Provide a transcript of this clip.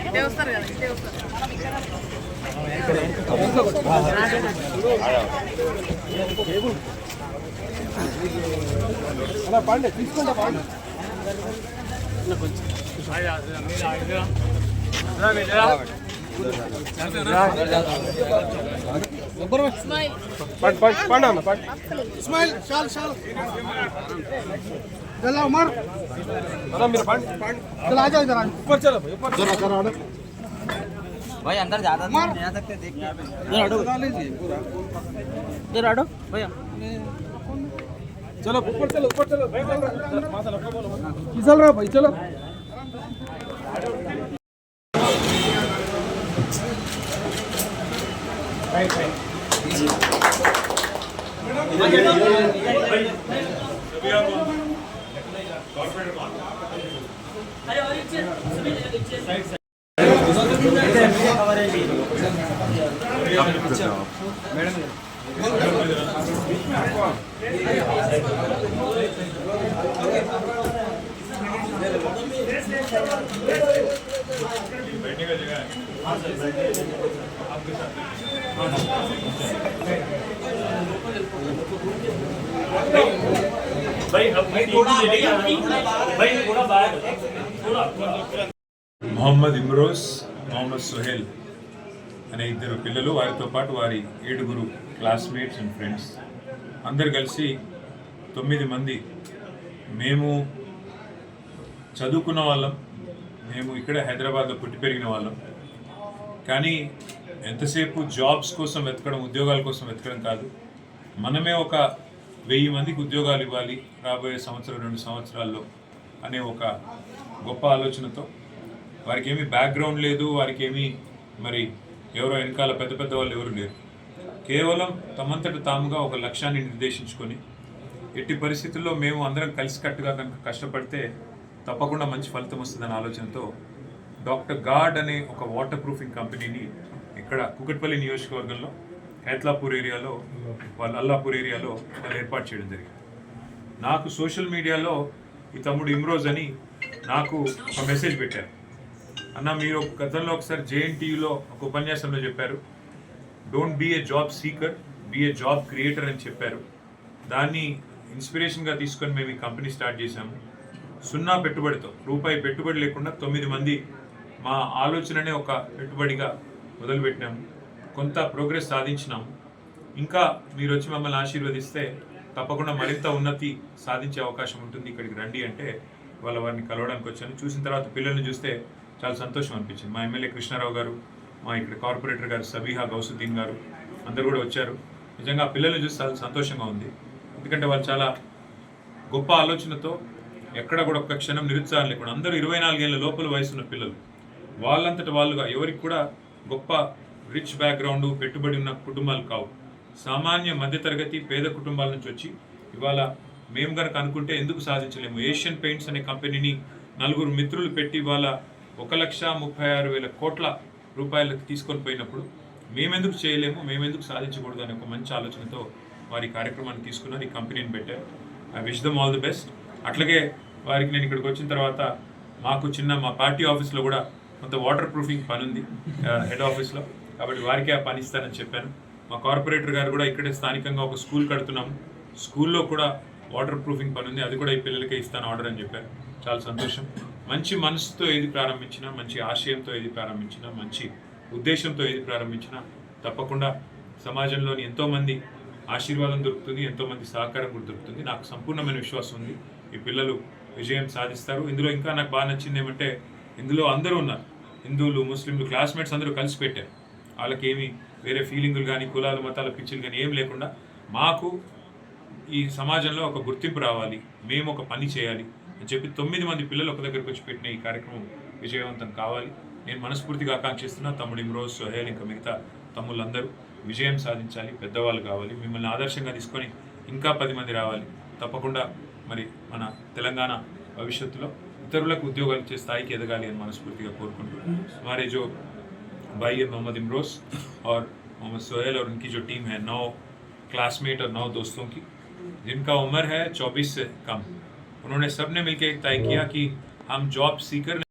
ఇటే వస్తారు కదా ఇటే వస్తారు ಇಸ್ಮಾಯಿಲ್ ಶಾಲ್ ಶಾಲ್ ಎಲ್ಲ ಉಮರ್ चलो आ जाओ इधर ऊपर चलो जरा करो ऑर्डर भाई अंदर ज़्यादा नहीं जा सकते तो देख इधर ऑर्डर बता लीजिए। इधर ऑर्डर भैया। चलो ऊपर चलो ऊपर चलो। भाई चल रहा भाई चलो। राइट राइट बैठने का जगह है हाँ सर आपके साथ మొహమ్మద్ ఇమ్రోస్ మొహమ్మద్ సుహేల్ అనే ఇద్దరు పిల్లలు వారితో పాటు వారి ఏడుగురు క్లాస్మేట్స్ అండ్ ఫ్రెండ్స్ అందరు కలిసి తొమ్మిది మంది. మేము చదువుకున్న వాళ్ళం. మేము ఇక్కడ హైదరాబాద్లో పుట్టి పెరిగిన వాళ్ళం. కానీ ఎంతసేపు జాబ్స్ కోసం వెతకడం ఉద్యోగాల కోసం వెతకడం కాదు. మనమే ఒక వెయ్యి మందికి ఉద్యోగాలు ఇవ్వాలి రాబోయే సంవత్సరం రెండు సంవత్సరాల్లో అనే ఒక గొప్ప ఆలోచనతో. వారికి ఏమీ బ్యాక్గ్రౌండ్ లేదు వారికి ఏమీ మరి ఎవరో వెనకాల పెద్ద పెద్ద వాళ్ళు ఎవరు లేరు. కేవలం తమంతట తాముగా ఒక లక్ష్యాన్ని నిర్దేశించుకొని ఎట్టి పరిస్థితుల్లో మేము అందరం కలిసికట్టుగా కనుక కష్టపడితే తప్పకుండా మంచి ఫలితం వస్తుందనే ఆలోచనతో డాక్టర్ గార్డ్ అనే ఒక వాటర్ ప్రూఫింగ్ కంపెనీని ఇక్కడ కుకట్పల్లి నియోజకవర్గంలో హైత్లాపూర్ ఏరియాలో వాళ్ళ అల్లాపూర్ ఏరియాలో వాళ్ళు ఏర్పాటు చేయడం జరిగింది. నాకు సోషల్ మీడియాలో ఈ తమ్ముడు ఇమ్రోజ్ అని నాకు ఒక మెసేజ్ పెట్టారు. అన్న మీరు గతంలో ఒకసారి జేఎన్టీయూలో ఒక ఉపన్యాసంలో చెప్పారు don't be a job seeker be a job creator అని చెప్పారు. దాన్ని ఇన్స్పిరేషన్గా తీసుకొని మేము ఈ కంపెనీ స్టార్ట్ చేశాము. సున్నా పెట్టుబడితో రూపాయి పెట్టుబడి లేకుండా తొమ్మిది మంది మా ఆలోచననే ఒక పెట్టుబడిగా మొదలుపెట్టినాము కొంత ప్రోగ్రెస్ సాధించినాము ఇంకా మీరు వచ్చి మమ్మల్ని ఆశీర్వదిస్తే తప్పకుండా మరింత ఉన్నతి సాధించే అవకాశం ఉంటుంది. ఇక్కడికి రండి అంటే వాళ్ళ వారిని కలవడానికి వచ్చాను. చూసిన తర్వాత పిల్లల్ని చూస్తే చాలా సంతోషం అనిపించింది. మా ఎమ్మెల్యే కృష్ణారావు గారు మా ఇక్కడ కార్పొరేటర్ గారు సబీహా గౌసుద్దీన్ గారు అందరు కూడా వచ్చారు. నిజంగా పిల్లల్ని చూస్తే చాలా సంతోషంగా ఉంది. ఎందుకంటే వాళ్ళు చాలా గొప్ప ఆలోచనతో ఎక్కడ కూడా ఒక్క క్షణం నిరుత్సాహం లేకుండా అందరూ ఇరవై నాలుగేళ్ళ లోపల వయసున్న పిల్లలు. వాళ్ళంతట వాళ్ళుగా ఎవరికి కూడా గొప్ప రిచ్ బ్యాక్గ్రౌండ్ పెట్టుబడి ఉన్న కుటుంబాలు కావు. సామాన్య మధ్యతరగతి పేద కుటుంబాల నుంచి వచ్చి ఇవాళ మేము కనుక అనుకుంటే ఎందుకు సాధించలేము? ఏషియన్ పెయింట్స్ అనే కంపెనీని నలుగురు మిత్రులు పెట్టి ఇవాళ ఒక లక్ష ముప్పై ఆరు వేల కోట్ల రూపాయలకు తీసుకొని పోయినప్పుడు మేమెందుకు చేయలేము? మేమెందుకు సాధించకూడదు అనే ఒక మంచి ఆలోచనతో వారి కార్యక్రమాన్ని తీసుకున్నారు. ఈ కంపెనీని పెట్టారు. I wish them all the best. అట్లాగే వారికి నేను ఇక్కడికి వచ్చిన తర్వాత మాకు చిన్న మా పార్టీ ఆఫీస్లో కూడా కొంత వాటర్ ప్రూఫింగ్ పని ఉంది హెడ్ ఆఫీస్లో. కాబట్టి వారికే ఆ పని ఇస్తానని చెప్పాను. మా కార్పొరేటర్ గారు కూడా ఇక్కడే స్థానికంగా ఒక స్కూల్ కడుతున్నాము స్కూల్లో కూడా వాటర్ ప్రూఫింగ్ పని ఉంది. అది కూడా ఈ పిల్లలకే ఇస్తాను ఆర్డర్ అని చెప్పారు. చాలా సంతోషం. మంచి మనసుతో ఏది ప్రారంభించినా మంచి ఆశయంతో ఏది ప్రారంభించినా మంచి ఉద్దేశంతో ఏది ప్రారంభించినా తప్పకుండా సమాజంలోని ఎంతోమంది ఆశీర్వాదం దొరుకుతుంది ఎంతోమంది సహకారం కూడా దొరుకుతుంది. నాకు సంపూర్ణమైన విశ్వాసం ఉంది. ఈ పిల్లలు విజయం సాధిస్తారు. ఇందులో ఇంకా నాకు బాగా నచ్చింది ఏమంటే ఇందులో అందరూ ఉన్నారు. హిందువులు ముస్లింలు క్లాస్మేట్స్ అందరూ కలిసి పెట్టారు. వాళ్ళకేమి వేరే ఫీలింగులు కానీ కులాలు మతాల పిచ్చిలు కానీ ఏం లేకుండా మాకు ఈ సమాజంలో ఒక గుర్తింపు రావాలి. మేము ఒక పని చేయాలి అని చెప్పి తొమ్మిది మంది పిల్లలు ఒక దగ్గరికి వచ్చి పెట్టిన ఈ కార్యక్రమం విజయవంతం కావాలి. నేను మనస్ఫూర్తిగా ఆకాంక్షిస్తున్నా తమ్ముడు ఇమ్రోజ్ సోహేల్ ఇంకా మిగతా తమ్ముళ్ళందరూ విజయం సాధించాలి పెద్దవాళ్ళు కావాలి మిమ్మల్ని ఆదర్శంగా తీసుకొని ఇంకా పది మంది రావాలి. తప్పకుండా మరి మన తెలంగాణ భవిష్యత్తులో ఇతరులకు ఉద్యోగాలు ఇచ్చే స్థాయికి ఎదగాలి అని మనస్ఫూర్తిగా కోరుకుంటున్నాను. మరి జో भाई है मोहम्मद इमरोज और मोहम्मद सोहेल और उनकी जो टीम है नौ क्लासमेट और नौ दोस्तों की जिनका उम्र है 24 से कम। उन्होंने सबने मिलकर एक तय किया कि हम जॉब सीकर